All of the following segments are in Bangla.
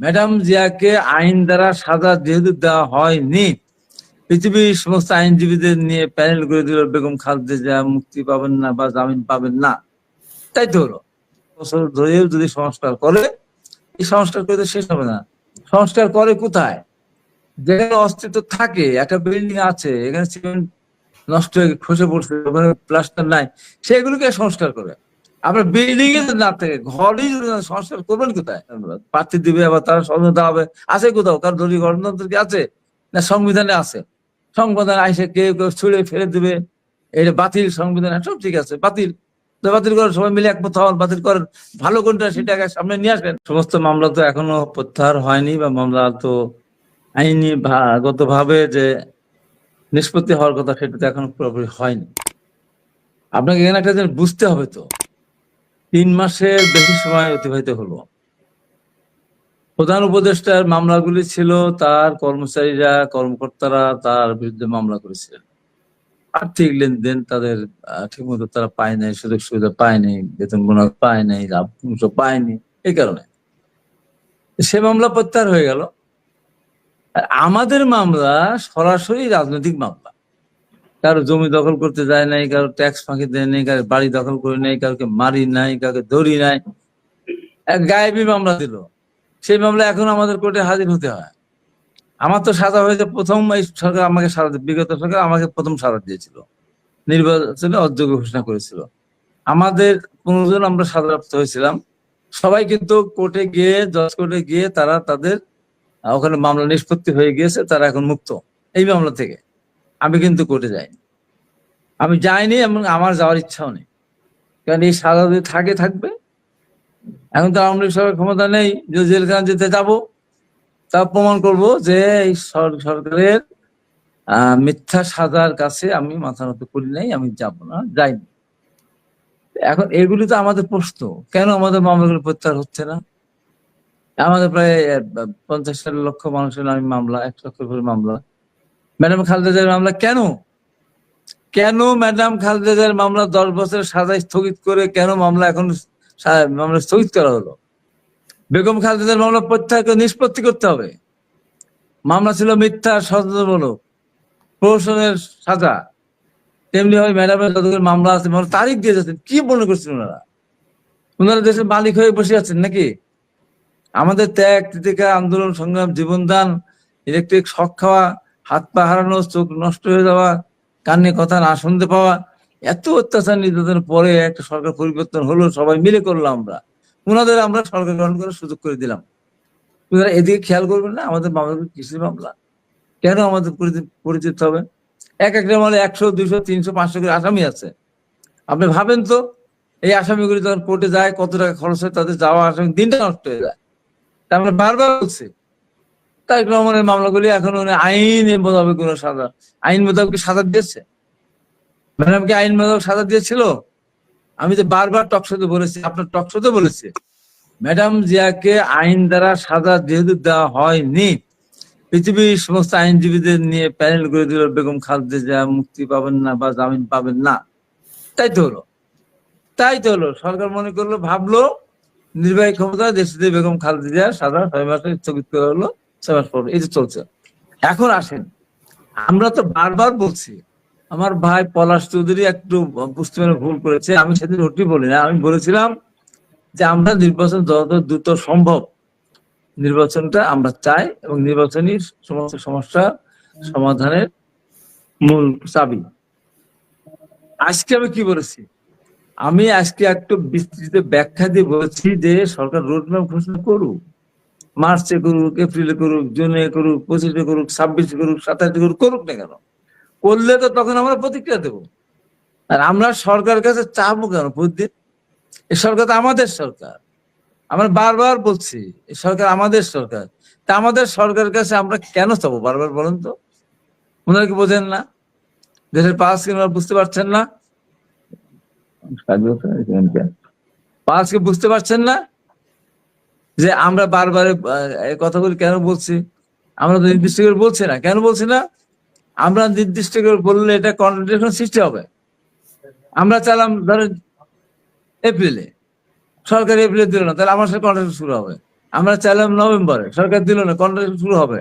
ম্যাডাম জিয়াকে আইন দ্বারা সাজা যেহেতু দেওয়া হয়নি, পৃথিবীর সমস্ত আইনজীবীদের নিয়ে প্যানেল করে দিল বেগম খালেদা জিয়া, মুক্তি পাবেন না বা জামিন পাবেন না। তাই তো হলো। বছর ধরেও যদি সংস্কার করে, এই সংস্কার করে তো শেষ হবে না। সংস্কার করে কোথায়? যেখানে অস্তিত্ব থাকে, একটা বিল্ডিং আছে, এখানে সিমেন্ট নষ্ট হয়ে খসে পড়ছে, ওখানে প্লাস্টার নাই, সেগুলোকে সংস্কার করে। আপনার বিল্ডিং এ না থাকে ঘরেই যদি সংস্কার করবেন কোথায়? প্রার্থী দিবে আবার তারা স্বাধীনতা হবে আছে কোথাও? কারণ দলীয় গণতন্ত্র কি আছে? না সংবিধানে আছে। সংবিধান আইসে কেউ কেউ ছুড়ে ফেলে দিবে। এটা বাতিল সংবিধান সব ঠিক আছে বাতিল। বাতিল করেন সবাই মিলে একমত হন বাতিল করেন ভালো কোনটা সেটাকে সামনে নিয়ে আসবেন। সমস্ত মামলা তো এখনও প্রত্যাহার হয়নি বা মামলা তো আইনি গত ভাবে যে নিষ্পত্তি হওয়ার কথা সেটা তো এখনও পুরোপুরি হয়নি। আপনাকে এখানে একটা জিনিস বুঝতে হবে তো। তিন মাসের বেশি সময় অতিবাহিত হলো। প্রধান উপদেষ্টার মামলাগুলি ছিল তার কর্মচারীরা, কর্মকর্তারা তার বিরুদ্ধে মামলা করেছিলেন। আর্থিক লেনদেন তাদের ঠিক মতো তারা পায় নাই, সুযোগ সুবিধা পায় নাই, বেতন বোনাস পায় নাই লাভ পায়নি এই কারণে। সে মামলা প্রত্যাহার হয়ে গেল। আমাদের মামলা সরাসরি রাজনৈতিক মামলা। কারও জমি দখল করতে যায় নাই, কারও ট্যাক্স ফাঁকি দেয় নাই, কারও বাড়ি দখল করে নাই কাউকে মারি নাই, কাউকে ধরি নাই। এক গায়েবী মামলা দিল। সেই মামলা এখন আমাদের কোর্টে হাজির হতে হয়। আমার তো সাজা হয়েছে, প্রথম এই সরকার আমাকে সাজা বিগত সরকার আমাকে প্রথম সাজা দিয়েছিল। নির্বাচনে অযোগ্য ঘোষণা করেছিল। আমাদের পনেরো আমরা সাজাপ্রাপ্ত হয়েছিলাম। সবাই কিন্তু কোর্টে গিয়ে, জজ কোর্টে গিয়ে তারা তাদের ওখানে মামলা নিষ্পত্তি হয়ে গিয়েছে, তারা এখন মুক্ত। এই মামলা থেকে। আমি কিন্তু কোর্টে যাইনি। আমি যাইনি এবং আমার যাওয়ার ইচ্ছাও নেই। কারণ এই সাজা যদি থাকে, থাকবে। এখন তো আওয়ামী লীগ ক্ষমতা নেই যে জেলখানা যেতে যাব তা প্রমাণ করব যে এই সরকারের মিথ্যা সাজার কাছে আমি মাথা নত করি নাই, আমি যাব না, যাইনি। এখন এগুলি তো আমাদের প্রশ্ন, কেন আমাদের মামলাগুলো প্রত্যাহার হচ্ছে না? আমাদের প্রায় পঞ্চাশ লক্ষ মানুষের নামে মামলা, এক লক্ষ করে মামলা। ম্যাডাম খালেদাজের মামলা কেন? কেন ম্যাডাম খালেদাজের মামলা দশ বছরের সাজা স্থগিত করে কেন মামলা এখন মামলা স্থগিত করা হলো? বেগম খালেদার মামলা প্রত্যাহার নিষ্পত্তি করতে হবে। মামলা ছিল মিথ্যা, সচেতনমূলক, প্রহসনের সাজা। তেমনি হয় ম্যাডামের যতগুলো মামলা আছে মামলা তারিখ দিয়ে যাচ্ছেন, কি মনে করছেন ওনারা? ওনারা দেশের মালিক হয়ে বসে আছেন নাকি? আমাদের ত্যাগ, তিতিকা, আন্দোলন, সংগ্রাম, জীবনদান ইলেকট্রিক শখ খাওয়া হাত পা হারানো, চোখ নষ্ট হয়ে যাওয়া, কানে কথা না শুনতে পাওয়া, এত অত্যাচার নির্যাতনের পরে একটা সরকার পরিবর্তন হলো, সবাই মিলে করলাম আমরা। ওনাদের আমরা সরকার গ্রহণ করার সুযোগ করে দিলাম। ওনারা এদিকে খেয়াল করবেন না, আমাদের মামলা কৃষি মামলা। কেন আমাদের পরিচিত হবে? এক একটা মামলা একশো, দুইশো, তিনশো, পাঁচশো করে আসামি আছে। আপনি ভাবেন তো, এই আসামিগুলি যখন কোর্টে যায়, কত টাকা খরচ হয়, তাদের যাওয়া, আসামি দিনটা নষ্ট হয়ে যায়। আমরা বারবার বলছি তাই রহমানের মামলাগুলি এখন উনি আইন মোতাবেক কোন সাজা, আইন মোতাবেক সাজা দিয়েছে? ম্যাডাম কি আইন মোতাবেক সাজা দিয়েছিল? আমি তো বারবার টকশোতে বলেছি, আপনার টকশোতে বলেছি, ম্যাডাম জিয়াকে আইন দ্বারা সাজা যেহেতু দেওয়া হয়নি, পৃথিবীর সমস্ত আইনজীবীদের নিয়ে প্যানেল করে দিল বেগম খালেদা জিয়া, মুক্তি পাবেন না বা জামিন পাবেন না। তাই তো হলো। তাই তো হলো। সরকার মনে করল, ভাবলো, নির্বাহী ক্ষমতা দেশে বেগম খালেদা জিয়া সাজা ছয় মাসে স্থগিত করা হলো। এই যে চলছে। এখন আসেন, আমরা তো বারবার বলছি, আমার ভাই পলাশ চৌধুরী একটু বুঝতে পেরে ভুল করেছে, আমি সেদিন ওটি বলি না, আমি বলেছিলাম যে আমরা নির্বাচন যত দ্রুত সম্ভব, নির্বাচনটা আমরা চাই এবং নির্বাচনী সমস্ত সমস্যা সমাধানের মূল চাবি। আজকে আমি কি বলেছি? আমি আজকে একটু বিস্তৃত ব্যাখ্যা দিয়ে বলেছি যে সরকার রোডম্যাপ ঘোষণা করুক মার্চে করুক এপ্রিলে করুক জুনে করুক পঁচিশে করুক ছাব্বিশে করুক সাতাশে করুক করুক না কেন? করলে তো তখন আমরা প্রতিক্রিয়া দেবো। আর আমরা সরকারের কাছে চাবো কেন প্রতিদিন এ সরকার তো আমাদের সরকার। আমরা বারবার বলছি এ সরকার আমাদের সরকার। তা আমাদের সরকারের কাছে আমরা কেন চাবো? বারবার বলেন তো। ওনারা কি বোঝেন না? দেশের পাঁচ কি বুঝতে পারছেন না? পাঁচ কি বুঝতে পারছেন না? যে আমরা বারবার কথাগুলি কেন বলছি? আমরা তো নির্দিষ্ট করে বলছি না। কেন বলছি না? আমরা নির্দিষ্ট করে বললে এটা কন্ট্রাডিকশন সৃষ্টি হবে। আমরা চালাম ধরেন এপ্রিলে সরকার এপ্রিলে দিল না, তাহলে আমার সাথে কন্ট্রাক্ট শুরু হবে। আমরা চাইলাম নভেম্বরে সরকার দিল না কন্ট্রাকশন শুরু হবে।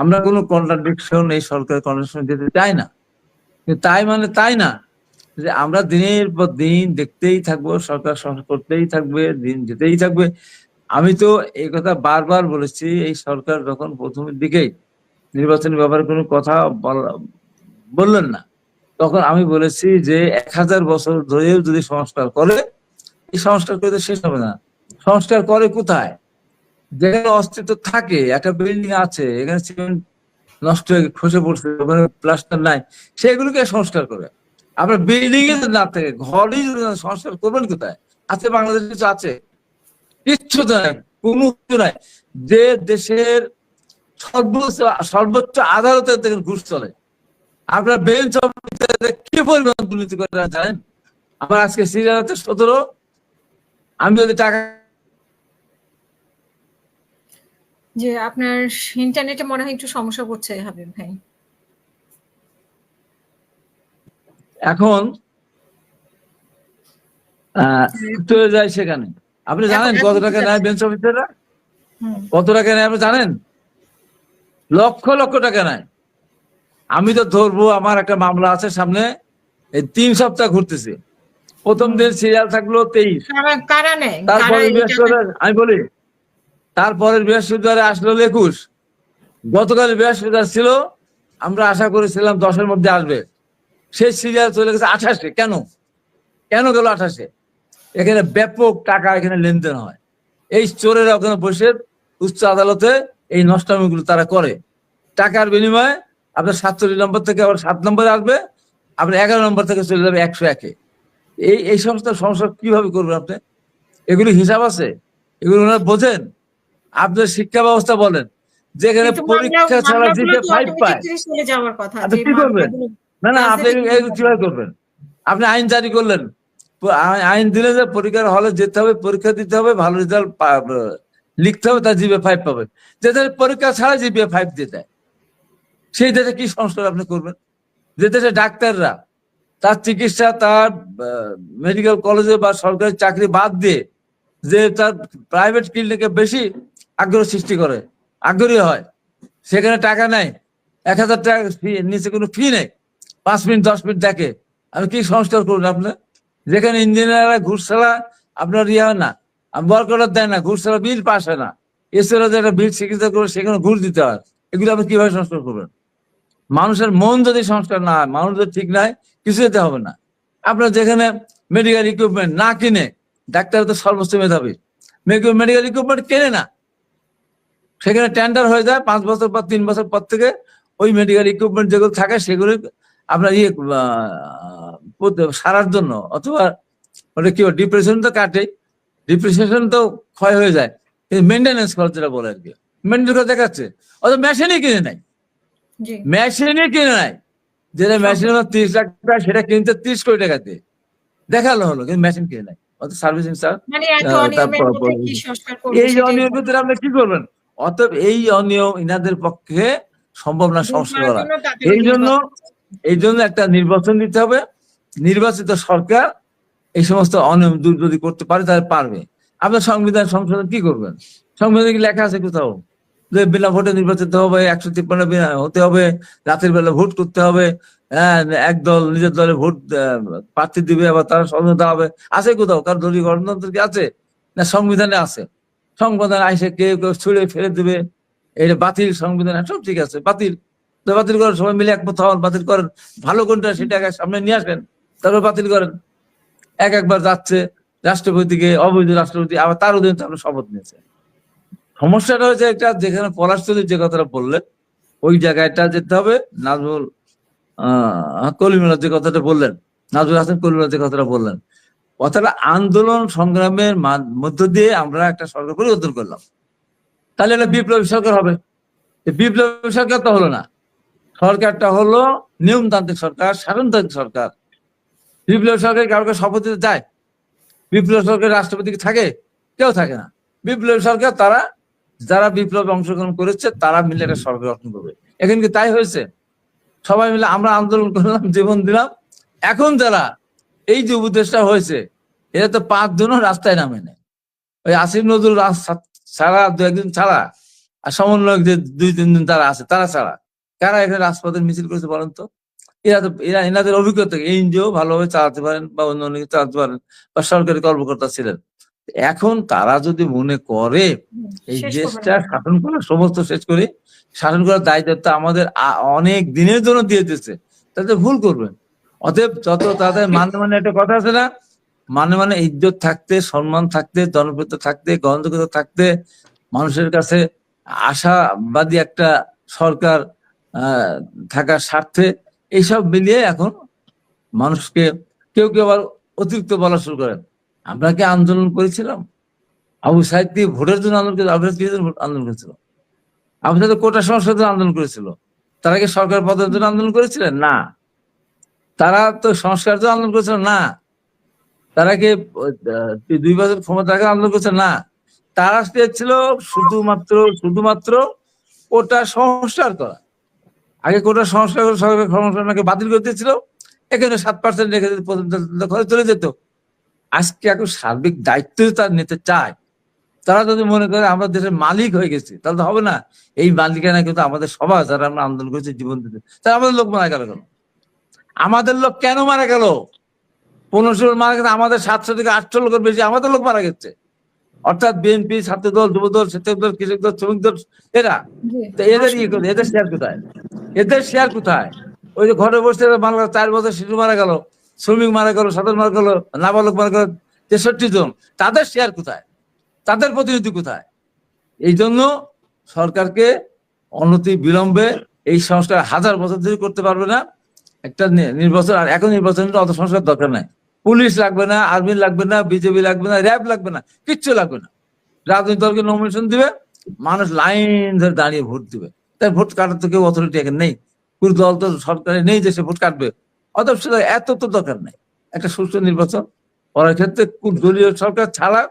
আমরা কোনো কন্ট্রাডিকশন এই সরকার কন্ট্রাকশন দিতে চাই না। তাই মানে তাই না, যে আমরা দিনের পর দিন দেখতেই থাকব, সরকার সংস্কার করতেই থাকবে, দিন যেতেই থাকবে। আমি তো এই কথা বারবার বলেছি, এই সরকার যখন প্রথমের দিকেই নির্বাচনের ব্যাপারে কোনো কথা বলা- বললেন না, তখন আমি বলেছি যে এক হাজার বছর ধরেও যদি সংস্কার করে, এই সংস্কার করে শেষ হবে না। সংস্কার করে কোথায়? যেখানে অস্তিত্ব থাকে, একটা বিল্ডিং আছে, এখানে সিমেন্ট নষ্ট হয়ে খসে পড়ছে, ওখানে প্লাস্টার নাই, সেগুলোকে সংস্কার করে। আপনার বিল্ডিং এ না থাকে, ঘরেই যদি সংস্কার করবেন কোথায়? আছে বাংলাদেশ কিছু আছে। কিচ্ছু তো নাই কোনো কিছু নাই। যে দেশের সর্বোচ্চ সর্বোচ্চ আদালতে দেখেন ঘুষ চলে। আপনার বেঞ্চ কি পরিমাণ দুর্নীতি করে জানেন? আমার আজকে সিরিয়াল আছে সতেরো। আমি যদি টাকা যে আপনার ইন্টারনেটে মনে হয় একটু সমস্যা করছে হাবিব ভাই। এখন চলে যায় সেখানে। আপনি জানেন কত টাকা নেয় বেঞ্চ অফিসাররা কত টাকা নেয় আপনি জানেন? লক্ষ লক্ষ টাকা নেয়। আমি তো ধরবো আমার একটা মামলা আছে সামনে এই তিন সপ্তাহ ঘুরতেছে। প্রথম দিন সিরিয়াল থাকল তেইশ। তারপরে বৃহস্পতিবার আমি বলি তারপরের বৃহস্পতিবারে আসলো একুশ। গতকাল বৃহস্পতিবার ছিল আমরা আশা করেছিলাম দশের মধ্যে আসবে। সেই সিরিয়াল চলে গেছে আঠাশে। কেন? কেন গেল আঠাশে? এখানে ব্যাপক টাকা এখানে লেনদেন হয়। এই চোরেরা ওখানে বসে উচ্চ আদালতে এই নষ্টামিগুলো তারা করে। টাকার বিনিময়ে আপনার সাতচল্লিশ নম্বর থেকে আবার সাত নম্বরে আসবে আপনার এগারো নম্বর থেকে চলে যাবে একশো একে। এই এই সমস্ত সমস্যা কীভাবে করবেন আপনি? এগুলি হিসাব আছে? এগুলো ওনারা বোঝেন। আপনার শিক্ষা ব্যবস্থা বলেন। যেখানে পরীক্ষা ছাড়া মামলাগুলো জিপে তো ফাইভ পায় আপনি কি করবেন? না না আপনি কীভাবে করবেন? আপনি আইন জারি করলেন। আইন দিলে যে পরীক্ষার হলে যেতে হবে, পরীক্ষা দিতে হবে, ভালো রেজাল্ট লিখতে হবে তার জিপে ফাইভ পাবে যে দেশে পরীক্ষা ছাড়া জিপে ফাইভ দিয়ে দেয়। সেই দেশে কি সংস্কার আপনি করবেন? যে দেশে ডাক্তাররা তার চিকিৎসা, তার মেডিকেল কলেজে বা সরকারি চাকরি বাদ দিয়ে যে তার প্রাইভেট ক্লিনিকে বেশি আগ্রহ সৃষ্টি করে, আগ্রহী হয়, সেখানে টাকা নেয়। এক হাজার টাকা নিচে কোনো ফি নেই। পাঁচ মিনিট, দশ মিনিট দেখে। আমি কি সংস্কার করুন আপনার যেখানে ইঞ্জিনিয়াররা ঘুষ ছাড়া আপনার ইয়ে হয় না ওয়ার্ক দেয় না ঘুষ ছাড়া বিল পাস না। এছাড়া যে একটা বিল চিকিৎসা করবে সেখানে ঘুষ দিতে হয়। এগুলো আপনি কীভাবে সংস্কার করবেন? মানুষের মন যদি সংস্কার না হয়, মানুষ যদি ঠিক নাই, কিছু যেতে হবে না। আপনার যেখানে মেডিকেল ইকুইপমেন্ট না কিনে, ডাক্তার তো সর্বোচ্চ মেধাবী। মেডিকেল ইকুইপমেন্ট কেনে না। সেখানে টেন্ডার হয়ে যায়, পাঁচ বছর পর, তিন বছর পর থেকে ওই মেডিকেল ইকুইপমেন্ট যেগুলো থাকে, সেগুলো আপনার ইয়ে সারার জন্য অথবা ওটা কি ডিপ্রেশন তো কাটে ডিপ্রেশন তো ক্ষয় হয়ে যায় কিন্তু মেনটেন্যান্স খরচ যেটা বলে আর কি মেনটেন্স খরচ দেখাচ্ছে অথবা মেশিনই কিনে নাই। মেশিনই কিনে নাই যেটা মেশিন তিরিশ লাখ টাকা সেটা কিনতে তিরিশ কোটি টাকা দিয়ে দেখাল হলো কিন্তু মেশিন কিনে নাই অত সার্ভিসিং করবে এই অনিয়মের ভিতরে আপনি কি করবেন? অতএব এই অনিয়ম ইনাদের পক্ষে সম্ভব না সংস্কার করা। এই জন্য এই জন্য একটা নির্বাচন দিতে হবে। নির্বাচিত সরকার এই সমস্ত অনিয়ম দূর যদি করতে পারে, তাহলে পারবে। আপনার সংবিধান সংশোধন কি করবেন? সংবিধানে কি লেখা আছে কোথাও? যে বিনা ভোটে নির্বাচিত হবে, একশো তিপ্পান্ন হতে হবে, রাতের বেলা ভোট করতে হবে হ্যাঁ একদল নিজের দলে ভোট প্রার্থী দিবে, আবার তারা স্বাধীনতা হবে। আছে কোথাও? কার দলীয় গণতন্ত্র কি আছে? না, সংবিধানে আছে। সংবিধান আইসে কেউ কেউ ছুড়ে ফেলে দিবে। এটা বাতিল সংবিধান, সব ঠিক আছে, বাতিল। বাতিল করেন, সবাই মিলে একমত হন বাতিল করেন। ভালো কোনটা, সেটা সামনে নিয়ে আসেন তারপর বাতিল করেন। এক একবার যাচ্ছে রাষ্ট্রপতিকে, অবৈধ রাষ্ট্রপতি, আবার তার অধীনে আমরা শপথ নিয়েছে। সমস্যাটা হচ্ছে একটা, যেখানে পলাশচন্দ্র যে কথাটা বললেন, ওই জায়গাটা যেতে হবে। নাজমুল কলিমুল্লাহ যে কথাটা বললেন, নাজমুল হাসান কলিমুল্লাহ যে কথাটা বললেন কথাটা আন্দোলন সংগ্রামের মধ্য দিয়ে আমরা একটা সরকার পরিবর্তন করলাম। তাহলে একটা বিপ্লবী সরকার হবে। বিপ্লবী সরকার তো হলো না। সরকারটা হলো নিয়মতান্ত্রিক সরকার শাসনতান্ত্রিক সরকার। বিপ্লবী সরকার কাউকে শপথ দিতে যায় বিপ্লবী সরকার রাষ্ট্রপতি থাকে? কেউ থাকে না। বিপ্লব সরকার তারা, যারা বিপ্লবে অংশগ্রহণ করেছে, তারা মিলে একটা সরকার গঠন করবে। এখন কি তাই হয়েছে? সবাই মিলে আমরা আন্দোলন করলাম, জীবন দিলাম। এখন যারা এই যে উপদেশটা হয়েছে, এরা তো পাঁচ পাঁচজনও রাস্তায় নামে নেয় ওই আসিফ নজরুল ছাড়া দু একদিন ছাড়া, আর সমন্বয়ক যে দুই তিন দিন তারা আছে, তারা ছাড়া। কারা এখানে রাজপথের মিছিল করেছে বলেন তো? এরা তো এরা এনাদের অভিজ্ঞতা এনজিও ভালোভাবে চালাতে পারেন বা অন্য অন্য চালাতে পারেন বা সরকারি কর্মকর্তা ছিলেন। এখন তারা যদি মনে করে এই দেশটা শাসন করা সমস্ত শেষ করে শাসন করার দায়িত্ব আমাদের অনেক দিনের জন্য দিয়ে দিচ্ছে তাতে ভুল করবেন। অতএব যত তাদের মানে মানে একটা কথা আছে না মানে মানে ইজ্জত থাকতে সম্মান থাকতে জনপ্রিয়তা থাকতে গ্রহণযোগ্যতা থাকতে মানুষের কাছে আশাবাদী একটা সরকার থাকার স্বার্থে এইসব মিলিয়ে এখন মানুষকে কেউ কেউ আবার অতিরিক্ত বলা শুরু করেন। আমরা কি আন্দোলন করেছিলাম? আবু সাহেব কি ভোটের জন্য আন্দোলন করেছিল? আবু সাহেব আন্দোলন করেছিল? আবু সাহেব কোটা সংস্কারের জন্য আন্দোলন করেছিল। তারা কি সরকার পদের জন্য আন্দোলন করেছিলেন? না। তারা তো সংস্কার আন্দোলন করেছিল? না। তারা কি দুই বছর ক্ষমতা রাখার আন্দোলন করেছে না। তারা চেয়েছিল শুধুমাত্র শুধুমাত্র কোটা সংস্কার করা? আগে কোটা সংস্কার করে সরকার সংস্কারকে বাতিল করে দিয়েছিল? এখানে সাত পার্সেন্ট রেখে ঘরে চলে যেত। আজকে এখন সার্বিক দায়িত্ব তার নিতে চায় তারা যদি মনে করে আমরা দেশের মালিক হয়ে গেছি তাহলে তো হবে না। এই মালিকানা কিন্তু আমাদের সবার যারা আমরা আন্দোলন করেছি জীবন দিতে। তাহলে আমাদের লোক মারা গেল কেন? আমাদের লোক কেন মারা গেল? পনেরোশো লোক মারা গেছে আমাদের সাতশো থেকে আটশো লোকের বেশি আমাদের লোক মারা গেছে। অর্থাৎ বিএনপি ছাত্র দল যুব দল স্বেচ্ছাসেবক দল কৃষক দল শ্রমিক দল এরা। তো এদের ইয়ে কোথায়? এদের শেয়ার কোথায়? এদের শেয়ার কোথায়? ওই যে ঘরে বসে মারা চার বছর শিশু মারা গেল, শ্রমিক মারা গেল সাধারণ মারা গেল, নাবালক মারা গেল, তেষট্টি জন। তাদের শেয়ার কোথায়? তাদের প্রতিনিধি কোথায়? এই জন্য সরকারকে অনতি বিলম্বে এই সংস্কার হাজার বছর ধরে করতে পারবে না। একটা নির্বাচন আর এখন নির্বাচনের অত সংস্কার দরকার নাই। পুলিশ লাগবে না, আর্মি লাগবে না, বিজেপি লাগবে না, র্যাব লাগবে না, কিচ্ছু লাগবে না। রাজনৈতিক দলকে নমিনেশন দিবে, মানুষ লাইন ধরে দাঁড়িয়ে ভোট দিবে। তাই ভোট কাটার তো কেউ অথরিটি এখানে নেই। কোনো দল তো সরকারে নেই যে সে ভোট কাটবে। অতএব সেটা এত তো দরকার নেই। একটা সুষ্ঠু নির্বাচন করার ক্ষেত্রে কোন দলীয় সরকার ছাড়া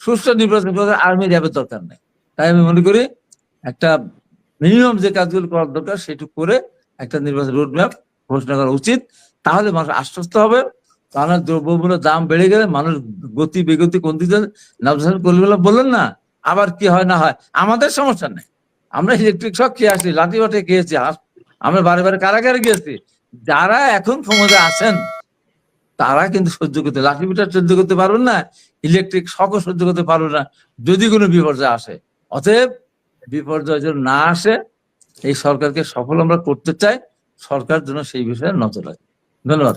সুষ্ঠু নির্বাচন করার আর্মি র্যাবের দরকার নেই। তাই আমি মনে করি একটা মিনিমাম যে কাজগুলো করার দরকার সেটুকু করে একটা নির্বাচন রোডম্যাপ ঘোষণা করা উচিত। তাহলে মানুষ আশ্বস্ত হবে। তাহলে দ্রব্যমূল্যের দাম বেড়ে গেলে মানুষ গতি বেগতি কোন দিকে নবসান কলিগুলো বললেন না। আবার কি হয় না হয়? আমাদের সমস্যা নেই। আমরা ইলেকট্রিক শক খেয়ে আসছি, লাঠি বাটে খেয়েছি আমরা বারে বারে কারাগারে গিয়েছি। যারা এখন ক্ষমতা আছেন, তারা কিন্তু সহ্য করতে, লাঠি পিটা সহ্য করতে পারবেন না ইলেকট্রিক শকও সহ্য করতে পারবেন না, যদি কোনো বিপর্যয় আসে। অতএব বিপর্যয় যেন না আসে, এই সরকারকে সফল আমরা করতে চাই, সরকার যেন সেই বিষয়ে নজর রাখে। ধন্যবাদ।